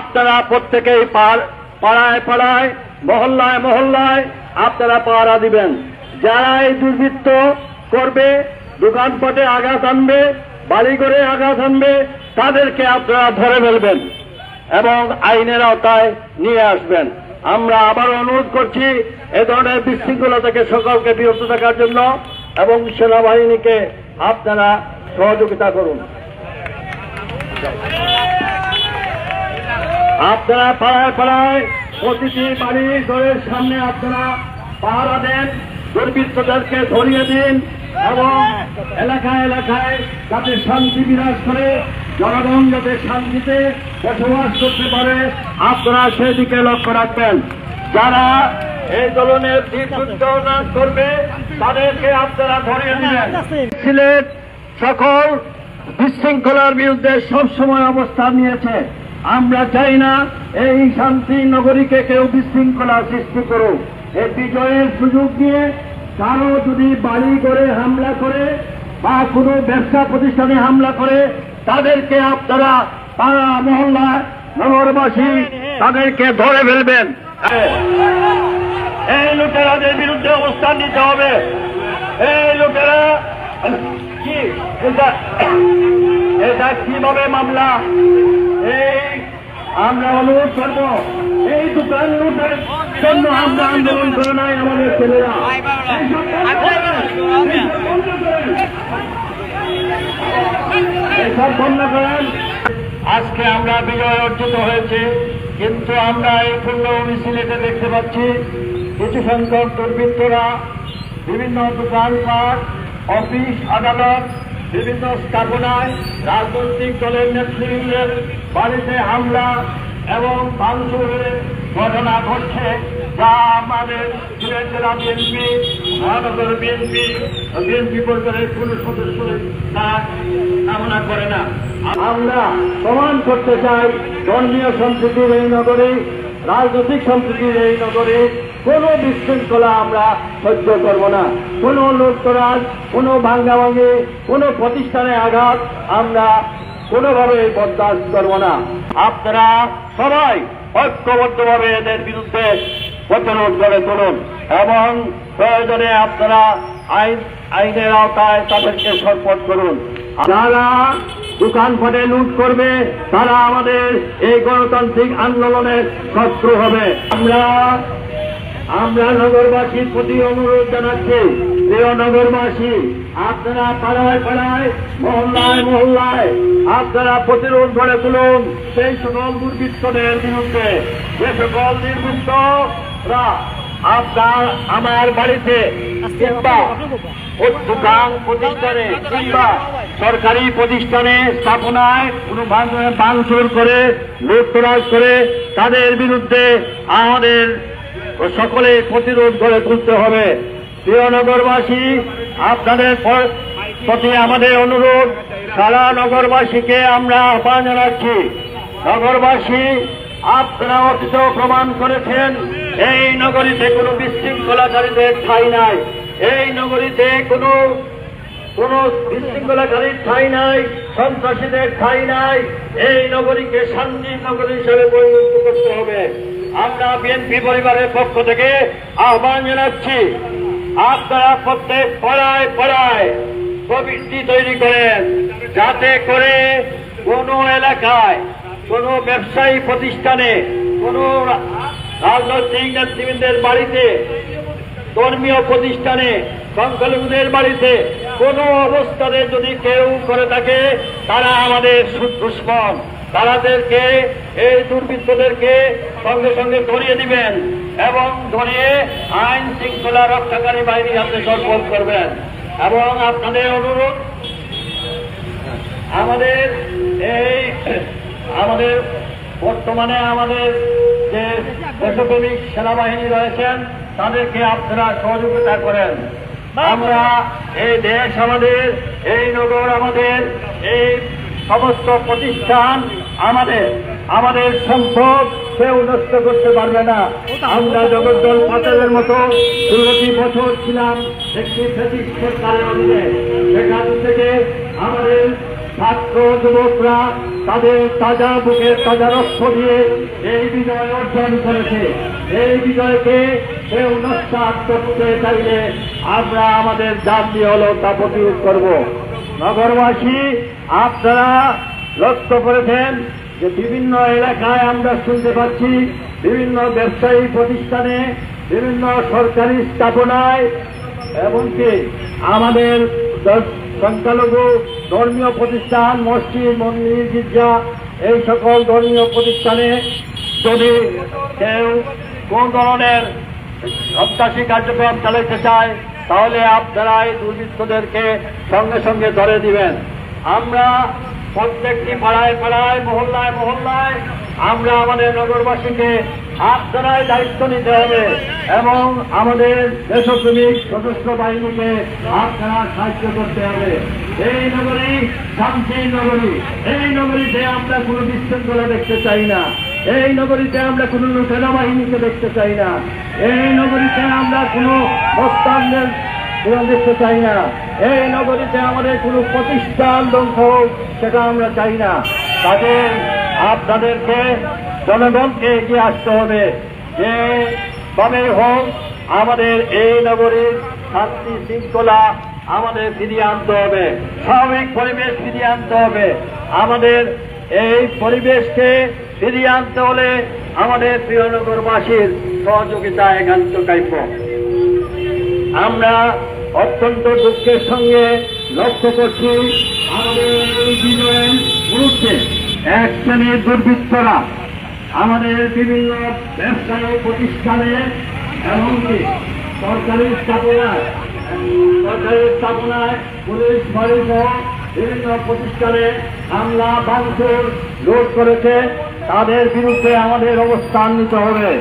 আপনারা প্রত্যেকেই পাড়- পাড়ায় পাড়ায়, মহল্লায় মহল্লায় আপনারা পাহারা দিবেন। যারা এই দুর্বৃত্ত করবে, দোকানপাটে আঘাত আনবে, বাড়িঘরে আঘাত আনবে, তাদেরকে আপনারা ধরে ফেলবেন এবং আইনের আওতায় নিয়ে আসবেন। আমরা আবার অনুরোধ করছি, এ ধরনের বিশৃঙ্খলা থেকে সকলকে বিরত থাকার জন্য এবং সেনাবাহিনীকে আপনারা সহযোগিতা করুন। আপনারা পাড়ায় পাড়ায় প্রতিটি বাড়ি ঘরের সামনে আপনারা পাহারা দেন, দুর্বৃত্তদেরকে ধরিয়ে দিন এবং এলাকায় এলাকায় যাতে শান্তি বিরাজ করে, জনগণ যাতে শান্তিতে বসবাস করতে পারে, আপনারা সেদিকে লক্ষ্য রাখবেন। যারা এই ধরনের দুর্ঘটনা করবে, তাদেরকে আপনারা ধরিয়ে দিবেন। সিলেট সকল বিশৃঙ্খলার বিরুদ্ধে সবসময় অবস্থান নিয়েছে। আমরা চাই না এই শান্তি নগরীকে কেউ বিশৃঙ্খলা সৃষ্টি করুক। এই বিজয়ের সুযোগ নিয়ে কারও যদি বাড়ি করে হামলা করে বা কোনো ব্যবসা প্রতিষ্ঠানে হামলা করে, তাদেরকে আপনারা পাড়া মহল্লা নগরবাসী তাদেরকে ধরে ফেলবেন। এই লোকেরাদের বিরুদ্ধে অবস্থান নিতে হবে। এই লোকেরা কি? এটা কীভাবে মামলা? আমরা অনুরোধ করব, এই দোকান লুটের জন্য আমরা আন্দোলন করে নাই আমাদের ছেলেরা। এইসব বন্ধ করেন আজকে আমরা বিজয় অর্জিত হয়েছে, কিন্তু আমরা এই পূর্ণ মিছিলেতে দেখতে পাচ্ছি কিছু সংখ্যক দুর্বৃত্তরা বিভিন্ন দোকানপাট, অফিস, আদালত বিভিন্ন স্থাপনায় রাজনৈতিক দলের নেতৃবৃন্দের বাড়িতে হামলা এবং ভাঙচুরের ঘটনা ঘটছে যা আমাদের সিলেট জেলা বিএনপি, মহানগর বিএনপি বিএনপি পরিবারের কোন সদস্য তা কামনা করে না। আমরা প্রমাণ করতে চাই ধর্মীয় সম্প্রীতির এই নগরে, রাজনৈতিক সম্প্রীতির এই নগরে। কোন বিশৃঙ্খলা আমরা সহ্য করব না। কোন লোকতরাজ কোন ভাঙ্গাভাঙ্গি, কোন প্রতিষ্ঠানে আঘাত আমরা কোনোভাবে বরদাস্ত করব না। আপনারা সবাই ঐক্যবদ্ধভাবে এদের বিরুদ্ধে প্রতিরোধ করে তুলুন এবং প্রয়োজনে আপনারা আইন, আইনের আওতায় তাদেরকে সরপট করুন। যারা দোকানপাটে লুট করবে, তারা আমাদের এই গণতান্ত্রিক আন্দোলনের শত্রু হবে। আমরা আমরা নগরবাসীর প্রতি অনুরোধ জানাচ্ছি প্রিয় নগরবাসী আপনারা পাড়ায় পাড়ায়, মহল্লায় মহল্লায়, আপনারা প্রতিরোধ গড়ে তুলুন সেই সকল দুর্বৃত্তদের বিরুদ্ধে। যে সকল দুর্বৃত্তরা আপনার, আমার বাড়িতে কিংবা দোকান প্রতিষ্ঠানে কিংবা সরকারি প্রতিষ্ঠানে স্থাপনায় কোনো ভাঙ- ভাঙচুর করে, লুটতরাজ করে তাদের বিরুদ্ধে আমাদের সকলে প্রতিরোধ গড়ে তুলতে হবে। প্রিয় নগরবাসী, আপনাদের প্রতি আমাদের অনুরোধ, সারা নগরবাসীকে আমরা আহ্বান জানাচ্ছি। নগরবাসী আপনারা অতীত প্রমাণ করেছেন, এই নগরীতে কোনো বিশৃঙ্খলাকারীদের ঠাঁই নাই। এই নগরীতে কোনো কোন বিশৃঙ্খলাকারীর ঠাঁই নাই, সন্ত্রাসীদের ঠাঁই নাই। এই নগরীকে শান্তি নগরী হিসেবে পরিণত করতে হবে। আমরা বিএনপি পরিবারের পক্ষ থেকে আহ্বান জানাচ্ছি, আপনারা প্রত্যেক পড়ায় পাড়ায় প্রবৃত্তি তৈরি করেন, যাতে করে কোন এলাকায়, কোন ব্যবসায়ী প্রতিষ্ঠানে, কোন রাজনৈতিক নেতৃবৃন্দের বাড়িতে, ধর্মীয় প্রতিষ্ঠানে সংখ্যালঘুদের বাড়িতে কোনো অবস্থানে যদি কেউ করে থাকে, তারা আমাদের দুশ্মন তারাদেরকে, এই দুর্বৃত্তদেরকে সঙ্গে সঙ্গে ধরিয়ে দিবেন এবং ধরিয়ে আইন শৃঙ্খলা রক্ষাকারী বাহিনী হাতে সরবরাহ করবেন। এবং আপনাদের অনুরোধ, আমাদের এই, আমাদের বর্তমানে আমাদের যে দেশপ্রেমিক সেনাবাহিনী রয়েছেন, তাদেরকে আপনারা সহযোগিতা করেন। আমরা এই দেশ আমাদের, এই নগর আমাদের, এই সমস্ত প্রতিষ্ঠান আমাদের আমাদের সম্পদ কেউ নষ্ট করতে পারবে না। আমরা জগদ্দল পাতালের মতো ষোলোটি বছর ছিলাম একটি সেখান থেকে আমাদের ছাত্র যুবকরা তাদের তাজা বুকের তাজা রক্ত দিয়ে এই বিজয় অর্জন করেছে। এই বিজয়কে কেউ নস্বাত করতে চাইলে আমরা আমাদের দাম দিয়ে জাতীয় অলতা প্রতিরোধ করব। নগরবাসী, আপনারা লক্ষ্য করেছেন যে বিভিন্ন এলাকায় আমরা শুনতে পাচ্ছি বিভিন্ন ব্যবসায়ী প্রতিষ্ঠানে, বিভিন্ন সরকারি স্থাপনায়, এমনকি আমাদের সংখ্যালঘু ধর্মীয় প্রতিষ্ঠান, মসজিদ, মন্দির, গির্জা, এই সকল ধর্মীয় প্রতিষ্ঠানে যদি কেউ কোন ধরনের সন্ত্রাসী কার্যক্রম চালাইতে চায়, তাহলে আপনারাই দুর্বৃত্তদেরকে সঙ্গে সঙ্গে ধরে দিবেন। আমরা প্রত্যেকটি পাড়ায় পাড়ায়, মহল্লায় মহল্লায় আমরা আমাদের নগরবাসীকে হাত ধরায় দায়িত্ব নিতে হবে এবং আমাদের দেশপ্রেমিক সশস্ত্র বাহিনীকে হাত ধরা সাহায্য করতে হবে। এই নগরী শান্তির নগরী। এই নগরীতে আমরা কোনো বিশৃঙ্খলা দেখতে চাই না। এই নগরীতে আমরা কোনো সেনাবাহিনীকে দেখতে চাই না। এই নগরীতে আমরা কোনো বস্তানদের পূরণ দেখতে চাই না। এই নগরীতে আমাদের কোনো প্রতিষ্ঠান ধ্বংস হোক, সেটা আমরা চাই না। তাদের, আপনাদেরকে জনগণকে এগিয়ে আসতে হবে। যে তবে হোক, আমাদের এই নগরীর শান্তি শৃঙ্খলা আমাদের ফিরিয়ে আনতে হবে। স্বাভাবিক পরিবেশ ফিরিয়ে আনতে হবে। আমাদের এই পরিবেশকে ফিরিয়ে আনতে হলে আমাদের প্রিয়নগরবাসীর সহযোগিতা একান্ত কাইপ আমরা অত্যন্ত দুঃখের সঙ্গে লক্ষ্য করছি আমাদের এক শ্রেণির দুর্বৃত্তরা আমাদের বিভিন্ন ব্যবসায়ী প্রতিষ্ঠানে এমনকি সরকারি স্থাপনায় সরকারি স্থাপনায় পুলিশ বাড়ি বিভিন্ন প্রতিষ্ঠানে হামলা, ভাঙচুর লুট করেছে। তাদের বিরুদ্ধে আমাদের অবস্থান নিতে হবে।